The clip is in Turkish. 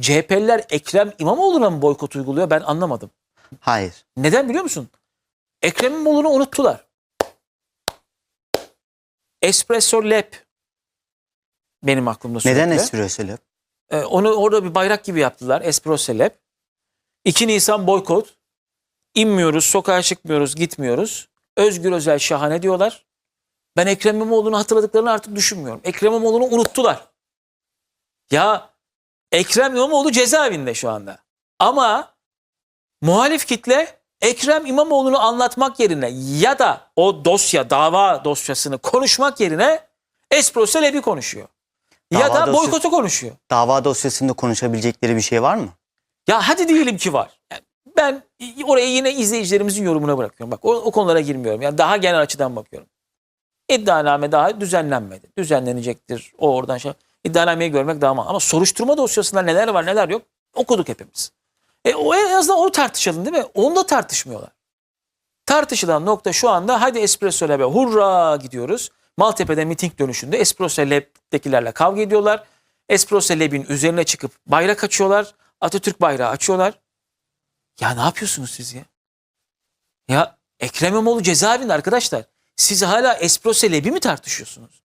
CHP'liler Ekrem İmamoğlu'na mı boykot uyguluyor ben anlamadım. Hayır. Neden biliyor musun? Ekrem İmamoğlu'nu unuttular. Espresso Lab benim aklımda sürekli. Neden espresso lab? Ee, onu orada bir bayrak gibi yaptılar. Espresso Lab. 2 Nisan boykot. İnmiyoruz, sokağa çıkmıyoruz, gitmiyoruz. Özgür Özel şahane diyorlar. Ben Ekrem İmamoğlu'nu hatırladıklarını artık düşünmüyorum. Ekrem İmamoğlu'nu unuttular. Ya Ekrem İmamoğlu cezaevinde şu anda. Ama muhalif kitle Ekrem İmamoğlu'nu anlatmak yerine ya da o dosya, dava dosyasını konuşmak yerine Espresso Lab'i konuşuyor. ya Dava da dosyası- boykotu konuşuyor. Dava dosyasında konuşabilecekleri bir şey var mı? Ya hadi diyelim ki var. Yani ben oraya yine izleyicilerimizin yorumuna bırakıyorum. Bak o, o konulara girmiyorum. Yani daha genel açıdan bakıyorum. İddianame daha düzenlenmedi. Düzenlenecektir. O oradan şey. İddianameyi görmek daha mal. Ama soruşturma dosyasında neler var neler yok okuduk hepimiz. E o en azından onu tartışalım değil mi? Onu da tartışmıyorlar. Tartışılan nokta şu anda hadi Espresso Lab'e hurra gidiyoruz. Maltepe'de miting dönüşünde Espresso Lab'dekilerle kavga ediyorlar. Espresso Lab'in üzerine çıkıp bayrak açıyorlar. Atatürk bayrağı açıyorlar. Ya ne yapıyorsunuz siz ya? Ya Ekrem İmamoğlu cezaevinde arkadaşlar. Siz hala Espresso Lab'i mi tartışıyorsunuz?